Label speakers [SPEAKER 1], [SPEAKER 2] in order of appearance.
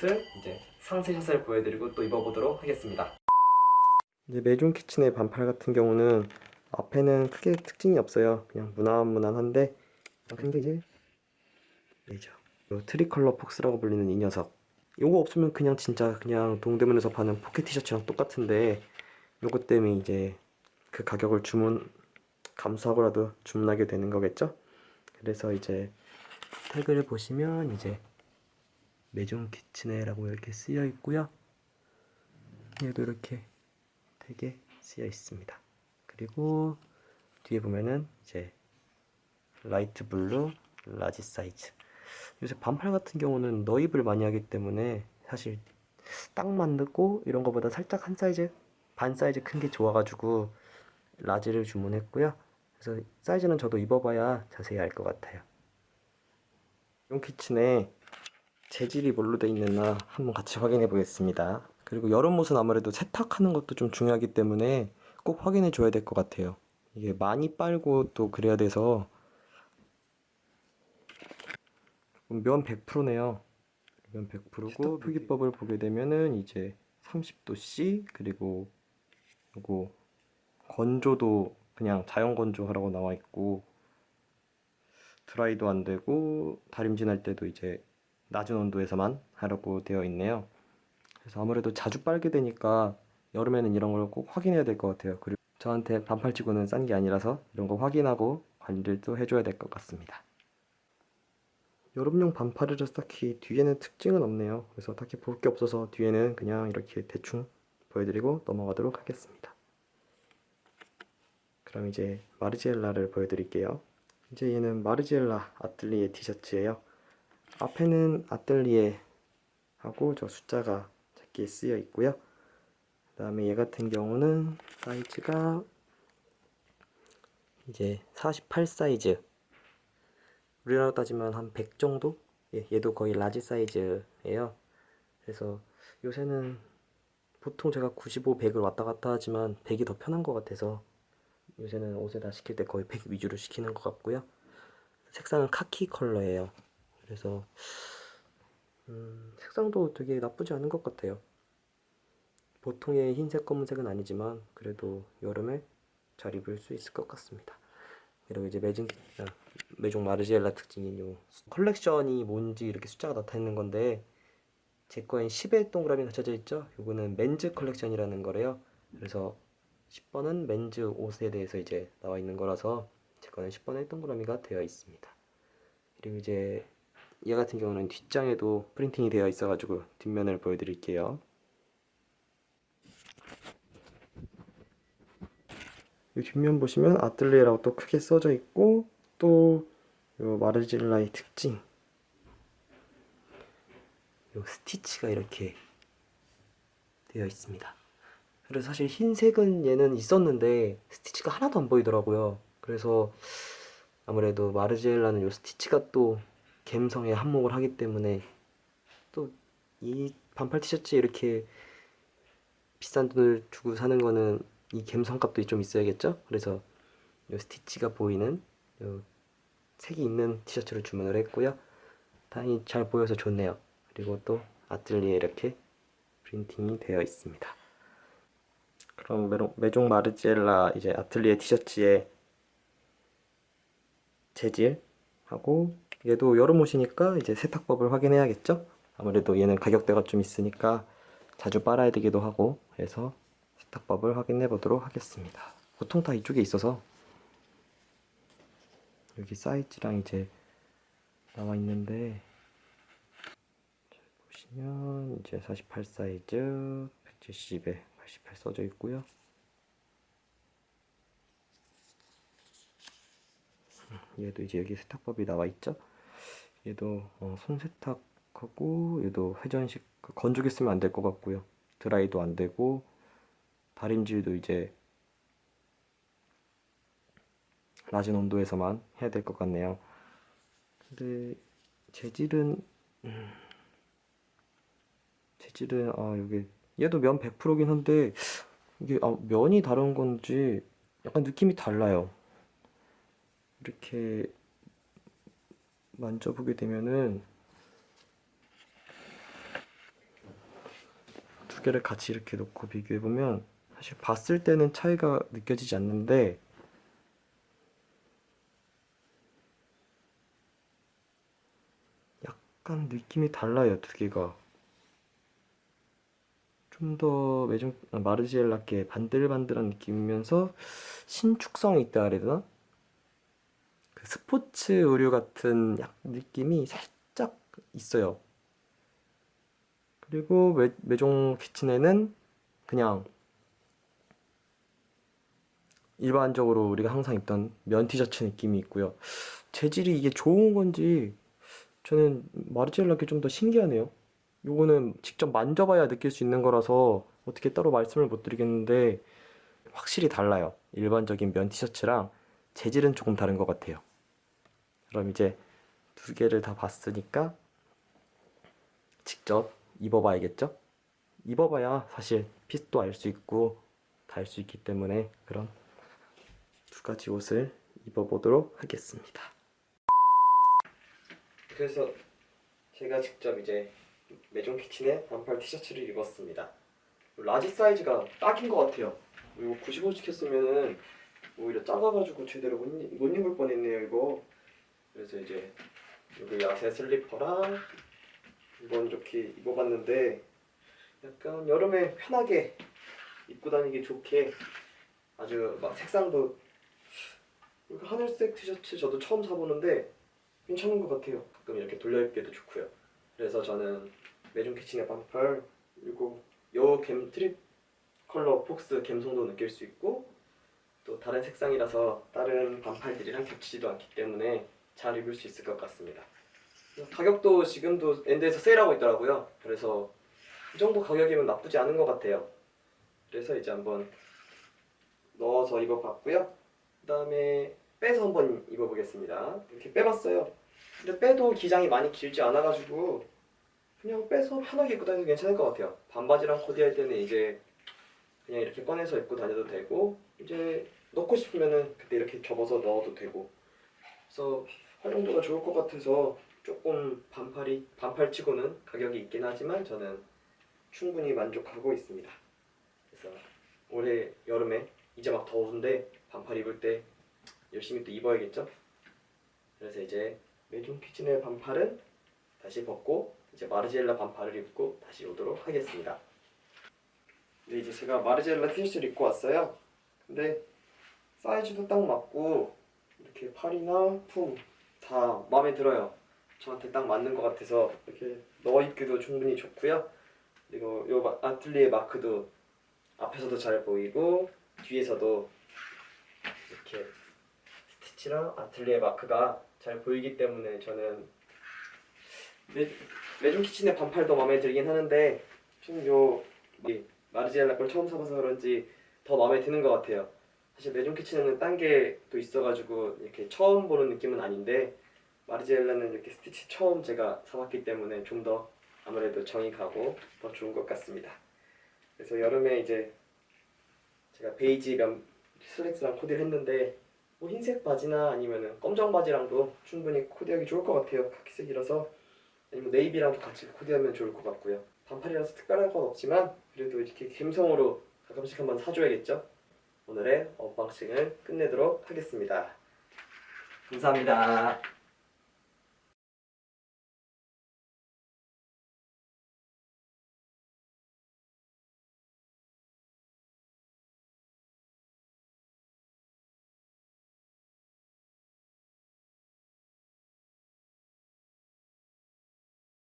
[SPEAKER 1] 옷을 이제 상세샷을 보여드리고 또 입어보도록 하겠습니다. 이제 메종 키친의 반팔 같은 경우는 앞에는 크게 특징이 없어요. 그냥 무난무난한데 근데 이제. 요 트리컬러 폭스라고 불리는 이 녀석. 요거 없으면 그냥 진짜 그냥 동대문에서 파는 포켓 티셔츠랑 똑같은데 요거 때문에 이제 그 가격을 주문 감수하고라도 주문하게 되는 거겠죠? 그래서 이제 태그를 보시면 이제 메종 키친에라고 이렇게 쓰여 있고요. 얘도 이렇게 되게 쓰여 있습니다. 그리고 뒤에 보면은 이제 라이트 블루 라지 사이즈. 요새 반팔 같은 경우는 너입을 많이 하기 때문에 사실 딱 맞고 이런 거보다 살짝 한 사이즈 반 사이즈 큰 게 좋아가지고 라지를 주문했고요. 그래서 사이즈는 저도 입어봐야 자세히 알 것 같아요. 용 키친에 재질이 뭘로 돼 있느나 한번 같이 확인해 보겠습니다. 그리고 여름 옷은 아무래도 세탁하는 것도 좀 중요하기 때문에 꼭 확인해 줘야 될 것 같아요. 이게 많이 빨고 또 그래야 돼서 면 100%네요. 면 100%고 표기법을 보게 되면은 이제 30도씨 그리고 요거 건조도 그냥 자연 건조하라고 나와 있고 드라이도 안 되고 다림질할 때도 이제 낮은 온도에서만 하라고 되어 있네요. 그래서 아무래도 자주 빨게 되니까 여름에는 이런 걸 꼭 확인해야 될 것 같아요. 그리고 저한테 반팔 치고는 싼 게 아니라서 이런 거 확인하고 관리를 또 해줘야 될 것 같습니다. 여름용 반팔이라서 딱히 뒤에는 특징은 없네요. 그래서 딱히 볼 게 없어서 뒤에는 그냥 이렇게 대충 보여드리고 넘어가도록 하겠습니다. 그럼 이제 마르지엘라를 보여드릴게요. 이제 얘는 마르지엘라 아틀리에 티셔츠예요. 앞에는 아틀리에 하고 저 숫자가 작게 쓰여 있고요. 그 다음에 얘 같은 경우는 사이즈가 이제 48 사이즈 우리나라로 따지면 한 100 정도? 예, 얘도 거의 라지 사이즈예요. 그래서 요새는 보통 제가 95, 100을 왔다 갔다 하지만 100이 더 편한 것 같아서 요새는 옷에다 시킬 때 거의 100 위주로 시키는 것 같고요. 색상은 카키 컬러예요. 그래서 음, 색상도 되게 나쁘지 않은 것 같아요. 보통의 흰색 검은색은 아니지만 그래도 여름에 잘 입을 수 있을 것 같습니다. 그리고 이제 매진 아, 매종 마르지엘라 특징인 요 컬렉션이 뭔지 이렇게 숫자가 나타 있는 건데 제 거엔 10의 동그라미 갖춰져 있죠. 요거는 맨즈 컬렉션이라는 거래요. 그래서 10번은 맨즈 옷에 대해서 이제 나와 있는 거라서 제 거는 10번의 동그라미가 되어 있습니다. 그리고 이제 얘 같은 경우는 뒷장에도 프린팅이 되어 있어 가지고 뒷면을 보여드릴게요. 이 뒷면 보시면 아틀리에라고 또 크게 써져 있고 또요 마르질라의 특징 요 스티치가 이렇게 되어 있습니다. 그래서 사실 흰색은 얘는 있었는데 스티치가 하나도 안 보이더라고요. 그래서 아무래도 마르지엘라는 요 스티치가 또 갬성에 한몫을 하기 때문에 또 이 반팔 티셔츠에 이렇게 비싼 돈을 주고 사는 거는 이 갬성값도 좀 있어야겠죠? 그래서 요 스티치가 보이는 요 색이 있는 티셔츠를 주문을 했고요. 다행히 잘 보여서 좋네요. 그리고 또 아틀리에 이렇게 프린팅이 되어 있습니다. 그럼 메종 마르지엘라 이제 아틀리에 티셔츠의 재질하고 얘도 여름 옷이니까 이제 세탁법을 확인해야겠죠? 아무래도 얘는 가격대가 좀 있으니까 자주 빨아야 되기도 하고 해서 세탁법을 확인해 보도록 하겠습니다. 보통 다 이쪽에 있어서 여기 사이즈랑 이제 나와 있는데 잘 보시면 이제 48 사이즈 170에 88 써져 있고요. 얘도 이제 여기 세탁법이 나와 있죠. 얘도 어, 손세탁하고 얘도 회전식 그 건조기 쓰면 안 될 것 같고요. 드라이도 안 되고 다림질도 이제 낮은 온도에서만 해야 될 것 같네요. 근데 재질은 음, 재질은 아 여기 얘도 면 100%긴 한데 이게 아, 면이 다른 건지 약간 느낌이 달라요. 이렇게 만져보게 되면은 두 개를 같이 이렇게 놓고 비교해 보면 사실 봤을 때는 차이가 느껴지지 않는데 약간 느낌이 달라요 두 개가 좀더 매중 아, 마르지엘라께 반들반들한 느낌이면서 신축성이 있다 그래야 되나? 그 스포츠 의류 같은 약 느낌이 살짝 있어요. 그리고 매, 매종 키친에는 그냥 일반적으로 우리가 항상 입던 면 티셔츠 느낌이 있고요. 재질이 이게 좋은 건지 저는 마르지엘라께 좀 더 신기하네요. 요거는 직접 만져봐야 느낄 수 있는 거라서 어떻게 따로 말씀을 못 드리겠는데 확실히 달라요. 일반적인 면 티셔츠랑 재질은 조금 다른 것 같아요. 그럼 이제 두 개를 다 봤으니까 직접 입어봐야겠죠? 입어봐야 사실 핏도 알 수 있고 다 알 수 있기 때문에 그런 두 가지 옷을 입어보도록 하겠습니다. 그래서 제가 직접 이제 매종 키친의 반팔 티셔츠를 입었습니다. 라지 사이즈가 딱인 것 같아요. 이거 95 시켰으면은 오히려 작아가지고 제대로 못 입을 뻔했네요 이거. 그래서 이제 여기 야세 슬리퍼랑 이번 이렇게 입어봤는데 약간 여름에 편하게 입고 다니기 좋게 아주 막 색상도 하늘색 티셔츠 저도 처음 사보는데 괜찮은 것 같아요. 가끔 이렇게 돌려 입기도 좋고요. 그래서 저는 매종 캐치네 반팔 그리고 요갬 트립 컬러 폭스 감성도 느낄 수 있고 또 다른 색상이라서 다른 반팔들이랑 겹치지도 않기 때문에 잘 입을 수 있을 것 같습니다. 가격도 지금도 엔드에서 세일하고 있더라고요. 그래서 이 정도 가격이면 나쁘지 않은 것 같아요. 그래서 이제 한번 넣어서 입어봤고요. 그 다음에 빼서 한번 입어보겠습니다. 이렇게 빼봤어요. 근데 빼도 기장이 많이 길지 않아가지고 그냥 빼서 편하게 입고 다니도 괜찮을 것 같아요. 반바지랑 코디 할 때는 이제 그냥 이렇게 꺼내서 입고 다녀도 되고 이제 넣고 싶으면은 그때 이렇게 접어서 넣어도 되고 그래서 활용도가 좋을 것 같아서 조금 반팔이 반팔치고는 가격이 있긴 하지만 저는 충분히 만족하고 있습니다. 그래서 올해 여름에 이제 막 더운데 반팔 입을 때 열심히 또 입어야겠죠? 그래서 이제 매종 키친의 반팔은 다시 벗고 이제 마르지엘라 반팔을 입고 다시 오도록 하겠습니다. 네, 이제 제가 마르지엘라 티셔츠를 입고 왔어요. 근데 사이즈도 딱 맞고 이렇게 팔이나 품 다 마음에 들어요. 저한테 딱 맞는 것 같아서 이렇게 넣어 입기도 충분히 좋고요. 그리고 요 마- 아틀리에 마크도 앞에서도 잘 보이고 뒤에서도 이렇게 스티치랑 아틀리에 마크가 잘 보이기 때문에 저는 매, 매종 키친의 반팔도 마음에 들긴 하는데 좀요 마르지엘라 걸 처음 사봐서 그런지 더 마음에 드는 것 같아요. 사실 매종 키친에는 딴 게 또 있어가지고 이렇게 처음 보는 느낌은 아닌데 마르지엘라는 이렇게 스티치 처음 제가 사봤기 때문에 좀 더 아무래도 정이 가고 더 좋은 것 같습니다. 그래서 여름에 이제 제가 베이지 면 슬랙스랑 코디를 했는데 뭐 흰색 바지나 아니면은 검정 바지랑도 충분히 코디하기 좋을 것 같아요. 카키색이라서 아니면 네이비랑도 같이 코디하면 좋을 것 같고요. 반팔이라서 특별한 건 없지만 그래도 이렇게 감성으로 가끔씩 한번 사줘야겠죠. 오늘의 언박싱을 끝내도록 하겠습니다. 감사합니다.